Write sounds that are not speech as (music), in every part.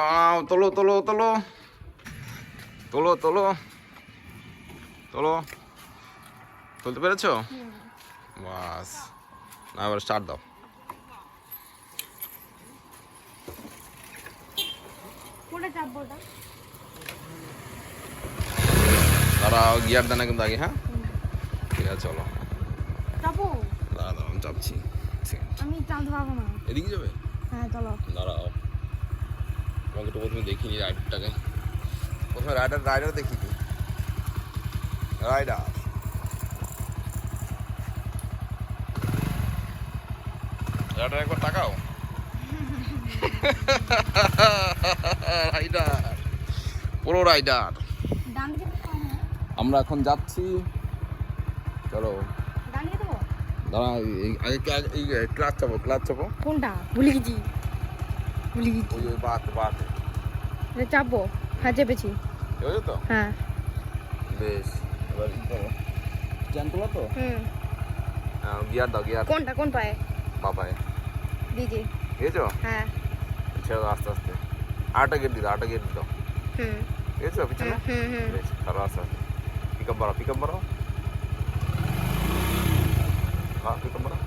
আও, তোলো তোলো তোলো তোলো তোলো তোলো তুলতে পেরেছ? বাস। না এবার স্টার্ট দাও। দাঁড়াও গিয়ার দানা কিন্তু আগে হ্যাঁ? ঠিক আছে চলো। দাঁড়া দাঁড়াও চাপছি। এদিকে যাবে? হ্যাঁ চলো। দাঁড়াও। তোমাকে তো প্রথমে দেখিনি রাইডারটাকে। প্রথমে রাইডার রাইডার দেখিনি। রাইডার। রাইডার একবার তাকাও। (laughs) রাইডার। পুরো রাইডার। আমরা এখন যাচ্ছি। চলো। দাঁড়া আগে ক্লাচ চাপো ক্লাচ চাপো। কোনটা? ভুলে গেছি। ভুলে গেছি। বাত বাত চাপবো হ্যাঁ চেপেছি বুঝছ তো হ্যাঁ বেশ এবার ই করো জ্যান তোলা তো হুম গিয়ার দাও গিয়ার কোনটা কোন পায়ে বাবায় দিদি বুঝেছ হ্যাঁ ছেড়ে দাও আস্তে আস্তে আটা গেট দিও আটা গেট দাও হুম বুঝেছ পিছনে হুম হুম হুম বেশ ছাড়ো আস্তে আস্তে পিক আপ বাড়াও পিক আপ বাড়াও হ্যাঁ পিক আপ বাড়াও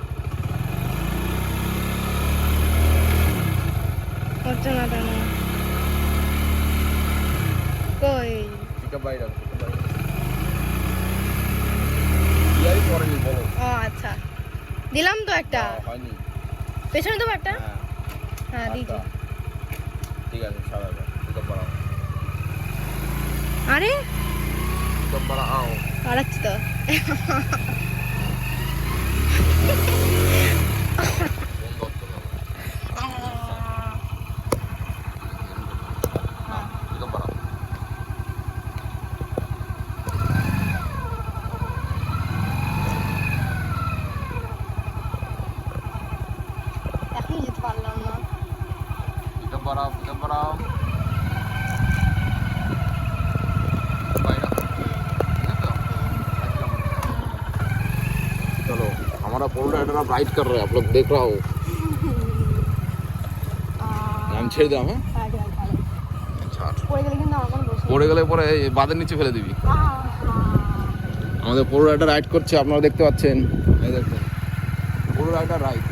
হচ্ছে না কেন কই পিক আপ বাইরে বলো। ও আচ্ছা। দিলাম তো একটা। হ্যাঁ, হয়নি। পেছনে দেবো একটা? হ্যাঁ। হ্যাঁ দিদি আচ্ছা। ঠিক আছে এবার পিক আরে? পিক আপ বাড়াও তো। (laughs) पोल राइडर अब राइड कर रहे हैं आप लोग देख रहा हो নাম ছেড়ে দাও হ্যাঁ হ্যাঁ ঠিক আছে ভালো। ছাড় পড়ে গেলে কিন্তু আমার কোনো দোষ নেই পড়ে গেলে পরে এই বাঁধের নিচে ফেলে দিবি আহা, আমাদের পোলো রাইডার রাইড করছে আপনারা দেখতে পাচ্ছেন এই দেখুন পোলো রাইডার রাইড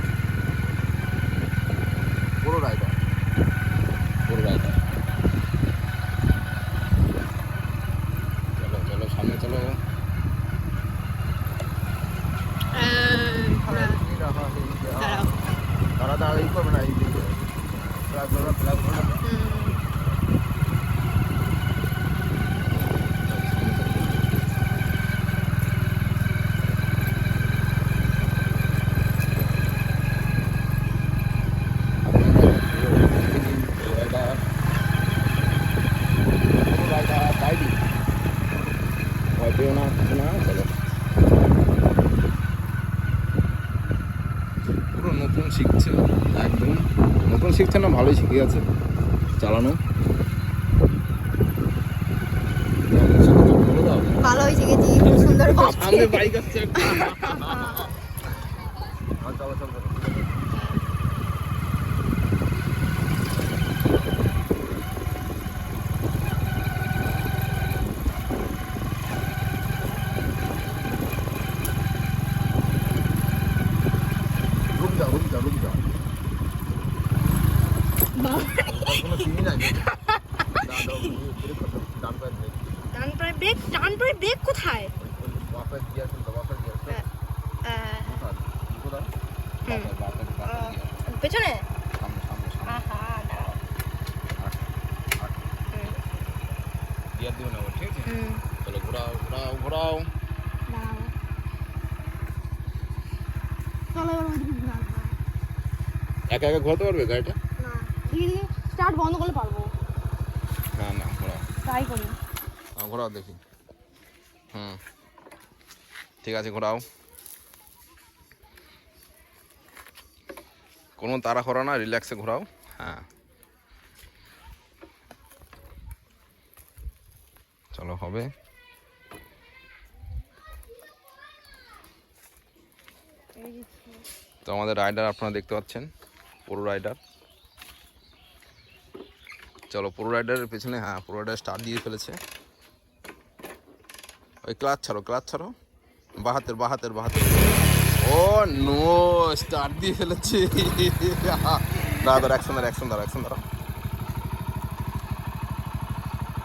না আছে। চালানো। ভালো হয়েছে গেছি খুব সুন্দর সামনে বাইক আসছে চলো, চলো, পেছনে গিয়ার দিও না ঠিক আছে? চলো, ঘোরাও, ঘোরাও, ঘোরাও। একা একা ঘোরাতে পারবে গাড়িটা না স্টার্ট বন্ধ করলে পারব না না ঘোরাও ট্রাই করি ঘোরাও দেখি হুম ঠিক আছে, ঘোরাও। কোনো তাড়া করা না রিল্যাক্সে ঘোরাও। হ্যাঁ। চলো, হবে। তো আমাদের রাইডার আপনারা দেখতে পাচ্ছেন, পুরো রাইডার চলো, পুরো রাইডারের পেছনে হ্যাঁ পুরো রাইডার স্টার্ট দিয়ে ফেলেছে। ওই ক্লাচ ছাড়ো ক্লাচ ছাড়ো। বাহাতের বাহাতের বাহাতের। ও নো স্টার্ট দিয়ে ফেলেছে। দাঁড়া অ্যাকশন দাঁড়া অ্যাকশন দাঁড়া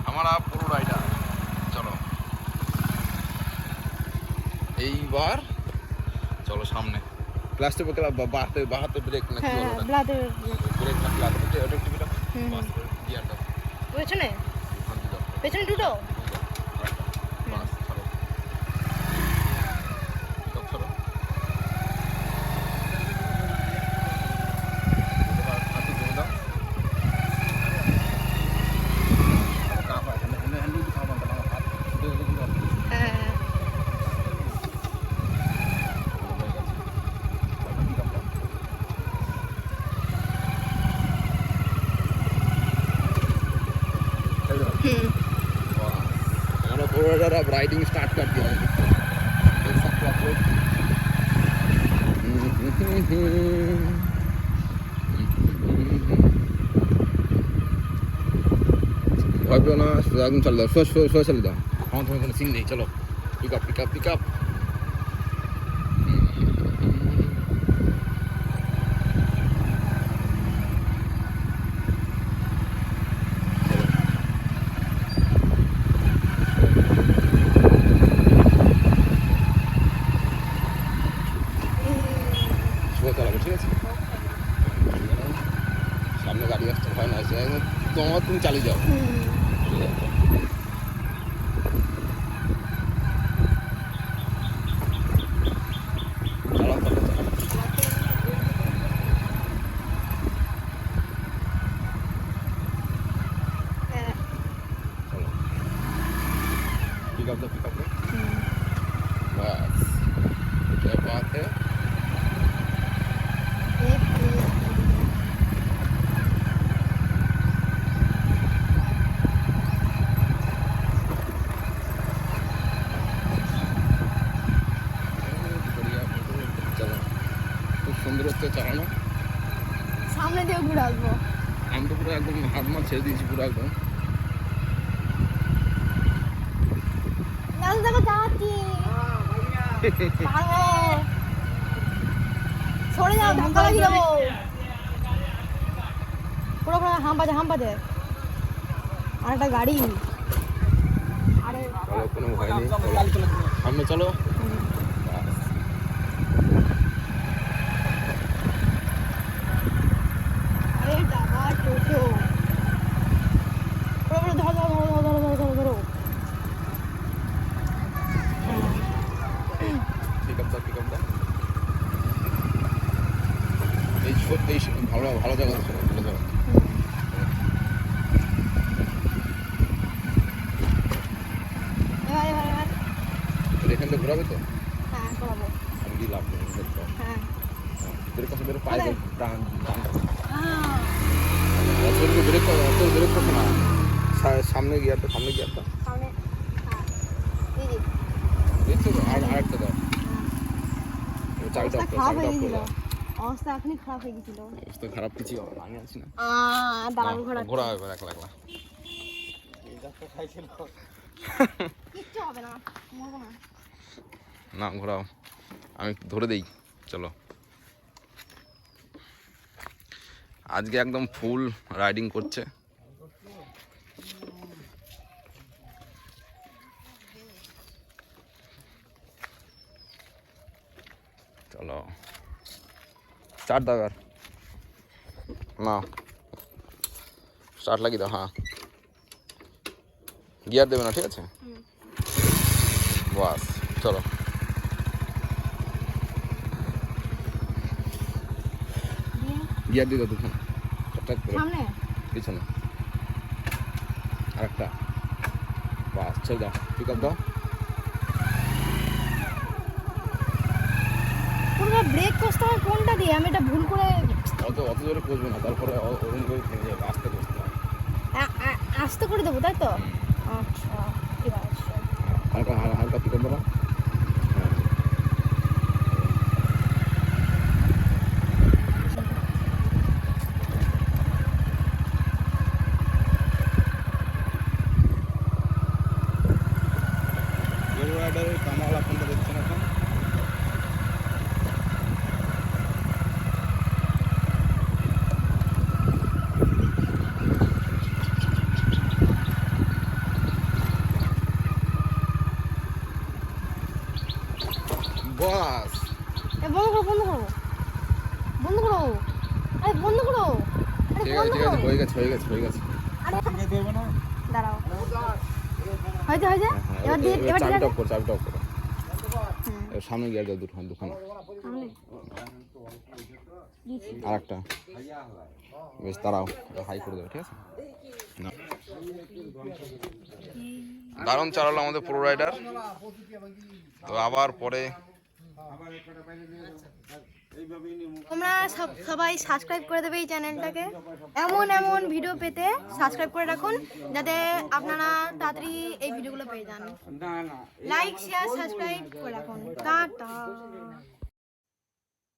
আমার প্রো রাইডার চলো। এইবার চলো সামনে। প্লাস্টিক ক্লাসটা বাহাতে বাহাতে ব্রেক না কি হ্যাঁ বলো? ব্রেক না ওটা গিয়ারটা পেছনে? পেছনে দুটো বাস ছাড়ো পিকআপ ছাড়ো এবার হাতে ধরে দাও কাপ আছে হ্যান্ড হ্যান্ড দিয়ে খাওয়া বন্ধ আমার হাত শুধু এগুলো অফ করে হ্যাঁ হ্যাঁ হুম हमारा पूरा अब राइडिंग स्टार्ट कर दिया है देख सकते हो आप लोग ভয় পেও না সোজা একদম চলে দাও সোজা সোজা সোজা চলে দাও আমার তোমার কোনো সিন নেই চলো pick up pick up pick up ঠিক আছে সামনে গাড়ি আসতে ভয় না আছে তোমার তুমি চালিয়ে যাও ঠিক আছে চালাও, চালাও, চালাও। হ্যাঁ খুব চালানো। সামনে দিয়ে ঘুরে আসব। আমি তো পুরো একদম হাত মার ছেড়ে দিয়েছি পুরো একদম। সরে যাও ধাক্কা লাগিয়ে দেবো। পুরো পুরো হাম বাজে হাম বাজে। আর একটা গাড়ি। আরে কোনো ভয় নেই। সামনে চলো আরে বাবা টোটো পুরো পুরো ধরো ধরো ধরো ধরো ধরো ধরো ধরো পিক আপ দা পিক আপ দা এই সত্যি এই ভালো তো এখান থেকে ঘোরাবে তো? হ্যাঁ আমি লাভ। হ্যাঁ। বের পায়ে ব্রেক করো ব্রেক করো না। সামনে সামনে গিয়ারটা সামনে। হ্যাঁ এই তো? আর আরেকটা দাও। ও চাবিটা অবস্থা হয়ে এখনই খারাপ হয়ে গেছিল। অবস্থা খারাপ কিছু হবে না, আমি আছি না। আহ ঘোরা। ঘোরা হবে একলা একলা কিচ্ছু হবে না মরবো না। না ঘোরাও। আমি ধরে দেই চলো। আজকে একদম ফুল রাইডিং করছে। চলো। স্টার্ট দাও এবার না। স্টার্ট লাগিয়ে দাও হ্যাঁ। গিয়ার দেবে না ঠিক আছে? বাস চলো। গিয়ার দিয়ে দাও দুখান টকটক করে। সামনে? পিছনে। আরেকটা। বাস ছেড়ে দাও। পিক আপ দাও। পুরো ব্রেক কষতে হয় কোনটা দিয়ে? আমি এটা ভুল করে অত অত জোরে কষবো না তারপরে ওরম করে থেমে যাবে আস্তে কষতে আস্তে করে দেবো তাই তো? আচ্ছা ঠিক আছে হালকা হালকা হালকা পিক আপ দাও হ্যাঁ গেছে হয়ে গেছে হয়ে গেছে। হয়েছে হয়েছে? এবার দিয়ে কর কর সামনে গিয়ে দাও দুখান দুখানা। আর একটা বেশ দাঁড়াও হাই করে দেবে ঠিক আছে? না। দারুণ চালালো আমাদের প্রো রাইডার তো আবার পরে তোমরা সব- সবাই সাবস্ক্রাইব করে দেবে এই চ্যানেলটাকে। এমন এমন ভিডিও পেতে সাবস্ক্রাইব করে রাখুন যাতে আপনারা তাড়াতাড়ি এই ভিডিওগুলো পেয়ে যান। লাইক শেয়ার সাবস্ক্রাইব করে রাখুন। টাটা।